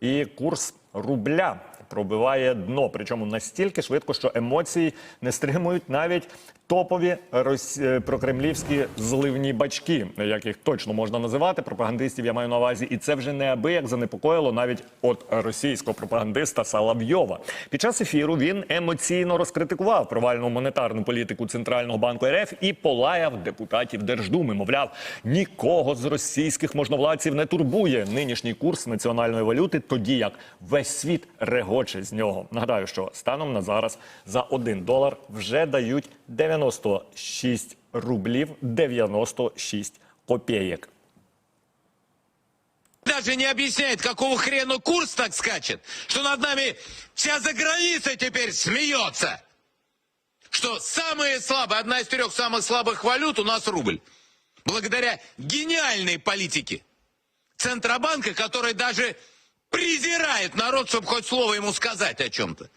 І курс рубля пробиває дно. Причому настільки швидко, що емоції не стримують навіть топові рос... е, прокремлівські зливні бачки, як їх точно можна називати. Пропагандистів я маю на увазі, і це вже неабияк занепокоїло навіть от російського пропагандиста Салавйова. Під час ефіру він емоційно розкритикував провальну монетарну політику центрального банку РФ і полаяв депутатів Держдуми. Мовляв, нікого з російських можновладців не турбує нинішній курс національної валюти, тоді як весь світ регоче з нього. Нагадаю, що станом на зараз за 1 долар вже дають 96 рублів 96 копеєк. даже не объясняет, какого хрена курс так скачет, что над нами вся заграница теперь смеется. Что самые слабые, одна из трех самых слабых валют у нас рубль. Благодаря гениальной политике Центробанка, который даже презирает народ, чтобы хоть слово ему сказать о чем-то.